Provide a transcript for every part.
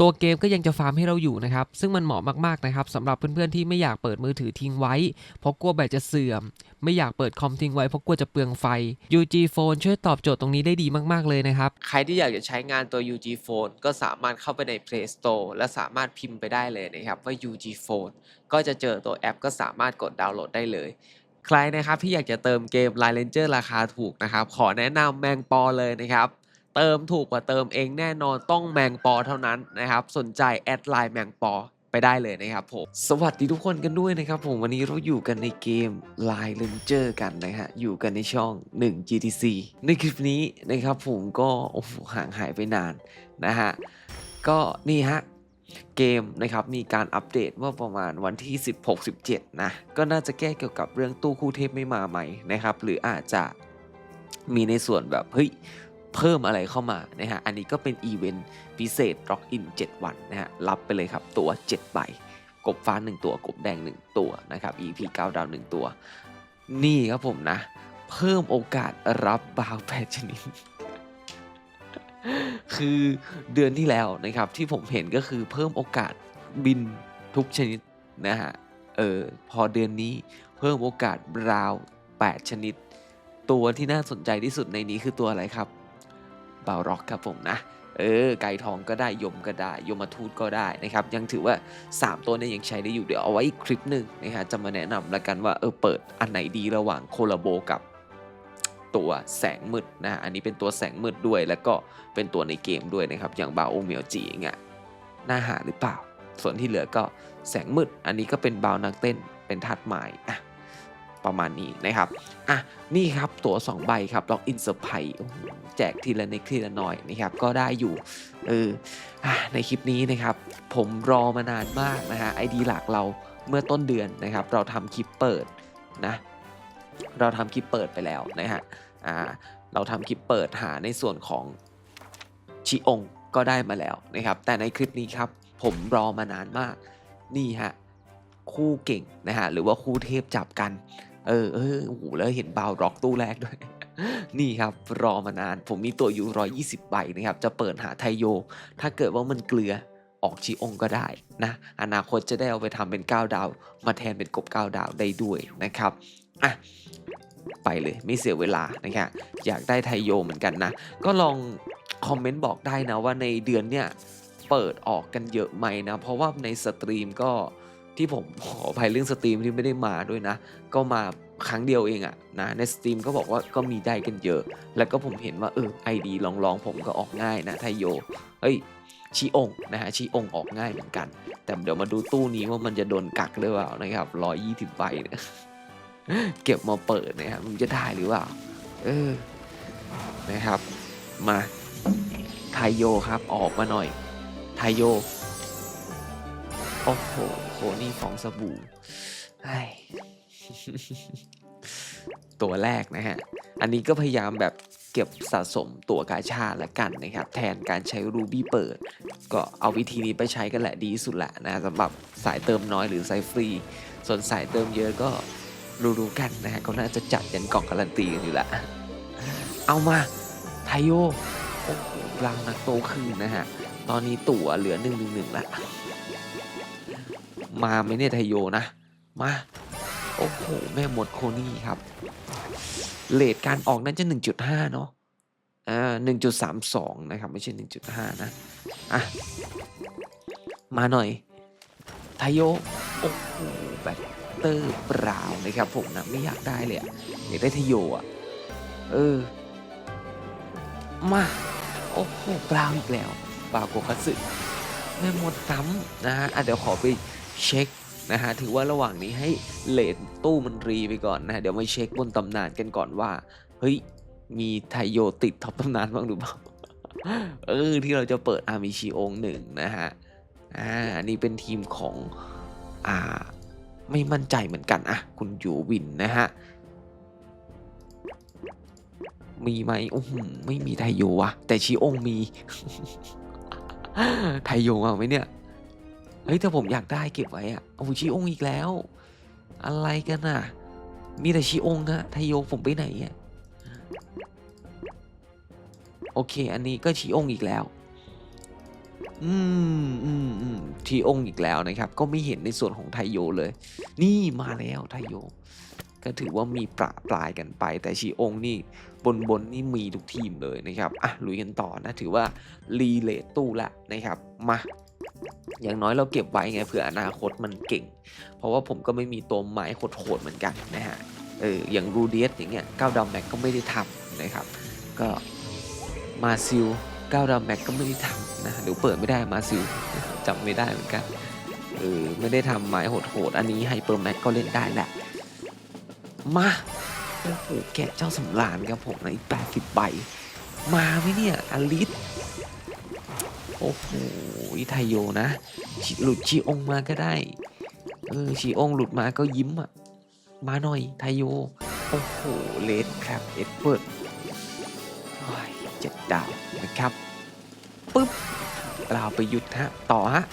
ตัวเกมก็ยังจะฟาร์มให้เราอยู่นะครับ ซึ่งมันเหมาะมากๆนะครับสำหรับเพื่อนๆที่ไม่อยากเปิดมือถือทิ้งไว้ เพราะกลัวแบตจะเสื่อม ไม่อยากเปิดคอมทิ้งไว้เพราะกลัวจะเปลืองไฟ UG Phone ช่วยตอบโจทย์ตรงนี้ได้ดีมากๆเลยนะครับ ใครที่อยากจะใช้งานตัว UG Phone ก็สามารถเข้าไปใน Play Store และสามารถพิมพ์ไปได้เลยนะครับว่า UG Phone ก็จะเจอตัวแอปก็สามารถกดดาวน์โหลดได้เลยใครนะครับที่อยากจะเติมเกม Line Ranger ราคาถูกนะครับ ขอแนะนำแมงปอเลยนะครับ เติมถูกกว่าเติมเองแน่นอนต้องแมงปอเท่านั้นนะครับ สนใจแอดไลน์แมงปอไปได้เลยนะครับผม สวัสดีทุกคนกันด้วยนะครับผม วันนี้เราอยู่กันในเกม Line Ranger กันนะฮะ อยู่กันในช่อง 1 GTC ในคลิปนี้นะครับผมก็โอ้โหห่างหายไปนานนะฮะ ก็นี่ฮะเกมนะครับมีการอัปเดตเมื่อประมาณวันที่ 16-17 นะ ก็น่าจะแก้เกี่ยวกับเรื่องตู้คู่เทพไม่มาใหม่นะครับ หรืออาจจะมีในส่วนแบบเฮ้ย เพิ่มอะไรเข้ามานะฮะ อันนี้ก็เป็นอีเวนต์พิเศษ Rock In 7วันนะฮะ รับไปเลยครับตัว 7 ใบ กบฟ้า 1 ตัว กบแดง 1 ตัวนะครับ EP 9 ดาว 1 ตัว นี่ครับผมนะ เพิ่มโอกาสรับบาวแปดชนิดคือเดือนที่แล้วนะครับที่ผมเห็นก็คือเพิ่มโอกาสบินทุกชนิดนะฮะ เออพอเดือนนี้เพิ่มโอกาสราว 8 ชนิด ตัวที่น่าสนใจที่สุดในนี้คือตัวอะไรครับ บาร็อกครับผมนะเออไก่ทองก็ได้ยมก็ได้ ยมทูตก็ได้นะครับยังถือว่า 3 ตัวนี้ยังใช้ได้อยู่เดี๋ยวเอาไว้อีกคลิปหนึ่งนะฮะจะมาแนะนำล้วกันว่าเออเปิดอันไหนดีระหว่างโคลาโบกับตัวแสงมืดนะฮะอันนี้เป็นตัวแสงมืดด้วย แล้วก็เป็นตัวในเกมด้วยนะครับ อย่างบาโอเมียวจีอย่างเงี้ยน่าหาหรือเปล่า ส่วนที่เหลือก็แสงมืด อันนี้ก็เป็นบาวนักเต้นเป็นทัดไม้อะ ประมาณนี้นะครับอะนี่ครับตัว2ใบครับล็อกอินเซอร์ไพรส์แจกทีละนิดทีละหน่อยนะครับก็ได้อยู่เอออะในคลิปนี้นะครับผมรอมานานมากนะฮะไอดีหลักเราเมื่อต้นเดือนนะครับ เราทำคลิปเปิดนะเราทำคลิปเปิดไปแล้วนะฮะอ่าเราทำคลิปเปิดหาในส่วนของชิองก็ได้มาแล้วนะครับ แต่ในคลิปนี้ครับผมรอมานานมากนี่ฮะคู่เก่งนะฮะหรือว่าคู่เทพจับกัน เออเออโอ้โหแล้วเห็นบาวร็อกตู้แรกด้วย นี่ครับรอมานาน ผมมีตัวอยู่ 120 ใบนะครับ จะเปิดหาไทโย ถ้าเกิดว่ามันเกลือออกชีองก็ได้นะ อนาคตจะได้เอาไปทำเป็น 9 ดาว มาแทนเป็นกบ 9 ดาวได้ด้วยนะครับอะไปเลยไม่เสียเวลานะครับอยากได้ไทโยเหมือนกันนะ ก็ลองคอมเมนต์บอกได้นะว่าในเดือนเนี่ยเปิดออกกันเยอะไหมนะ เพราะว่าในสตรีมก็ ที่ผมขอภัยเรื่องสตรีมที่ไม่ได้มาด้วยนะ ก็มาครั้งเดียวเองอะนะในสตรีมก็บอกว่าก็มีได้กันเยอะ แล้วก็ผมเห็นว่าเออไอดีลองลองๆผมก็ออกง่ายนะไทโยเฮ้ยชีองนะฮะชีองออกง่ายเหมือนกัน แต่เดี๋ยวมาดูตู้นี้ว่ามันจะโดนกักหรือเปล่านะครับร้อยยี่สิบใบเนี่ยเก็บมาเปิดนะครับมันจะได้หรือเปล่าเออนะครับ มาไทโยครับออกมาหน่อยไทโย โอ้โหโคนี่ฟองสบู่ไอ้ตัวแรกนะฮะ อันนี้ก็พยายามแบบเก็บสะสมตัวกาชาละกันนะครับ แทนการใช้รูบี้เปิด ก็เอาวิธีนี้ไปใช้กันแหละดีสุดแหละนะสำหรับสายเติมน้อยหรือสายฟรี ส่วนสายเติมเยอะก็รู้ๆกันนะฮะก็น่าจะจัดยันกล่องการันตีกันอยู่ละเอามาไทโยโอ้โหรังนักโตคืนนะฮะ ตอนนี้ตั๋วเหลือหนึ่งหนึ่งหนึ่งละ มาไหมเนี่ยไทโยนะ มา โอ้โห แม่หมดโคนี่ครับเลทการออกนั้นจะ 1.5 เนาะอ่า1.32 นะครับ ไม่ใช่ 1.5 นะ อะ มาหน่อยไทโย โอ้โหแบบเตอร์บราวน์นะครับผมนะ ไม่อยากได้เลยอะอยากได้ไทโยอะเออ มา โอ้โหบราวน์อีกแล้วบราวน์โกคัตสึแม่หมดซ้ำนะฮะอะเดี๋ยวขอไป เช็คนะฮะถือว่าระหว่างนี้ให้เลนตู้มันรีไปก่อนนะฮะเดี๋ยวมาเช็คบนตำนานกันก่อนว่า เฮ้ย มีไทโยติดท็อปตำนานบ้างหรือเปล่า เออ ที่เราจะเปิดอามิชิองหนึ่งนะฮะ อ่านี่เป็นทีมของ อ่า ไม่มั่นใจเหมือนกันอะคุณยูวินนะฮะ มีไหมโอ้โหไม่มีไทโยอะแต่ชีองมี ไทโยเอาไหมเนี่ย เฮ้ยถ้าผมอยากได้เก็บไว้อะโอ้ชีองอีกแล้ว อะไรกันน่ะ มีแต่ชีองฮะไทโยผมไปไหนอะโอเค อันนี้ก็ชีองอีกแล้ว อืมอืมอืมชีองอีกแล้วนะครับ ก็ไม่เห็นในส่วนของไทโยเลย นี่มาแล้วไทโย ก็ถือว่ามีประปรายกันไป แต่ชีองนี่บนบนนี่มีทุกทีมเลยนะครับ อะลุยกันต่อนะ ถือว่ารีเลทตู้ละนะครับ มา อย่างน้อยเราเก็บไว้ไงเผื่ออนาคตมันเก่ง เพราะว่าผมก็ไม่มีตัวไม้โหดๆเหมือนกันนะฮะเอออย่างรูเดียสอย่างเงี้ยก้าวดาวแม็กก็ไม่ได้ทำนะครับ ก็มาซิลก้าวดาวแม็กก็ไม่ได้ทำนะหรือเปิดไม่ได้มาซิลจำไม่ได้เหมือนกันเออไม่ได้ทำไม้โหดๆอันนี้ไฮเปอร์แม็กก็เล่นได้แหละมาโอ้โหแกะเจ้าสำราญครับผมในแปดสิบใบ มาไหมเนี่ยอลิส อ้โหไทยโยนะ หลุดชีองมาก็ได้ เออชีองหลุดมาก็ยิ้มอะ มาหน่อยไทยโย โอ้โห เลดครับเอ็ดเวิร์ดโอ้ยเจ็ดดาวนะครับ ปึ๊บ เราไปหยุดฮะ ต่อฮะ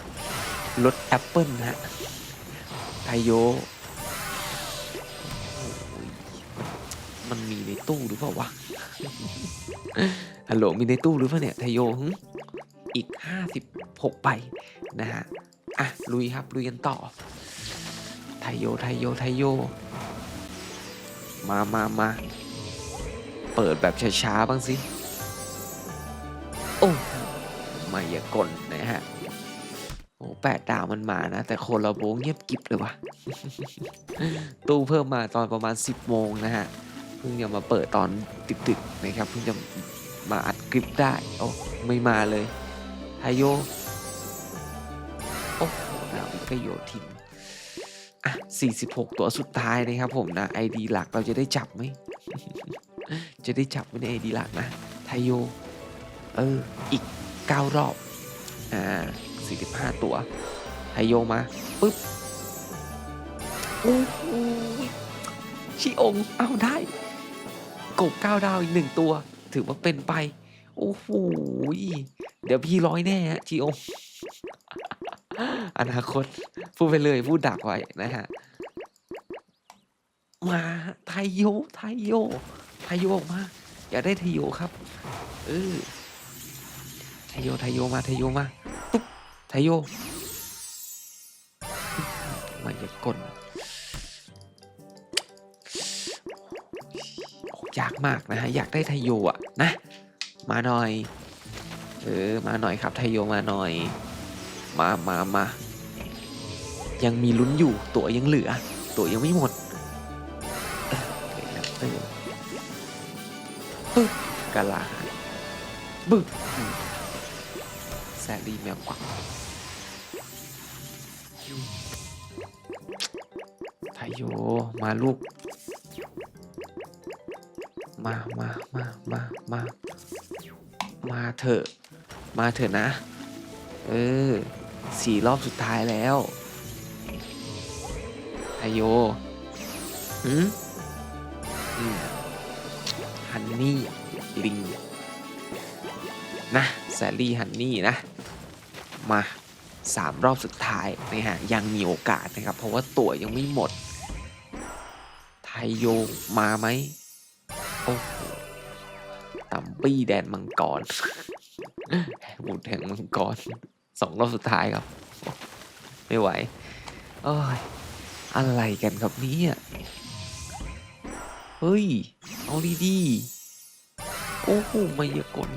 รถแอปเปิลฮะ ไทยโย มันมีในตู้หรือเปล่าวะฮัลโหลมีในตู้หรือเปล่าเนี่ยไทยโย อีก 56ใบนะฮะ อะ ลุยครับ ลุยกันต่อ ไทยโย ไทยโย ไทยโย มามามา เปิดแบบช้าๆบ้างสิ โอ้มายากลนะฮะ โอ้แปดดาวมันมานะ แต่คนเราโบงเงียบกิบเลยวะตู้เพิ่มมาตอนประมาณ 10 โมงนะฮะ เพิ่งจะมาเปิดตอนดึกๆนะครับ เพิ่งจะมาอัดคลิปได้ โอ้ ไม่มาเลย ไฮโย โอ้โหดาวอีกก็โยทินอะ 46 ตัวสุดท้ายนะครับผมนะไอดีหลักเราจะได้จับไหม จะได้จับไหมในไอดีหลักนะ ไทโย เออ อีก 9 รอบ อ่า 45 ตัว ไทโยมา ปึ๊บโอ้โหชิองเอาได้ กบ 9 ดาวอีกหนึ่งตัว ถือว่าเป็นไป โอ้โห เดี๋ยวพี่ร้อยแน่ฮะชิองอนาคต พูดไปเลยพูดดักไว้นะฮะ มาไทยโยไทยโยไทยโยออกมา อยากได้ไทยโยครับเออไทยโยไทยโยมาไทยโยมาปุ๊บไทยโยมายากลอยากมากนะฮะ อยากได้ไทยโยอะนะ มาหน่อย เออมาหน่อยครับไทโยมาหน่อย มามามายังมีลุ้นอยู่ตัวยังเหลือ ตัวยังไม่หมดเออเดี๋ยวนะเออปึ๊บกะลาบึ้บแซดดี้แมวกวักไทโยมาลูก มามามามามามาเถอะ มาเถอะนะ เออสี่รอบสุดท้ายแล้วไทโยหืมฮันนี่ลิงนะแซลลี่ฮันนี่นะ มาสามรอบสุดท้ายนะฮะยังมีโอกาสนะครับ เพราะว่าตั๋วยังไม่หมด ไทโยมาไหมโอ้ตัมปี้แดนมังกร หมุดแห่งมังกรสองรอบสุดท้ายครับ ไม่ไหวโอ้ยอะไรกันครับเนี่ยเฮ้ย เอาดีดีโอ้โหมายากล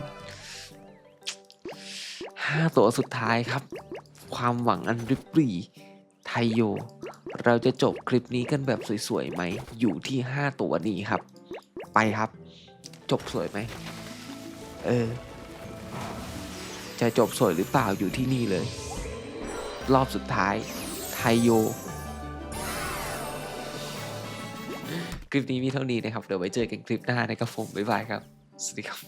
ห้าตัวสุดท้ายครับ ความหวังอันริบหรี่ไทโย เราจะจบคลิปนี้กันแบบสวยๆไหม อยู่ที่ 5 ตัวนี้ครับ ไปครับ จบสวยไหม เออ จะจบสวยหรือเปล่าอยู่ที่นี่เลย รอบสุดท้าย ไทโย คลิปนี้มีเท่านี้นะครับ เดี๋ยวไว้เจอกันคลิปหน้านะครับผม บ๊ายบายครับ สวัสดีครับ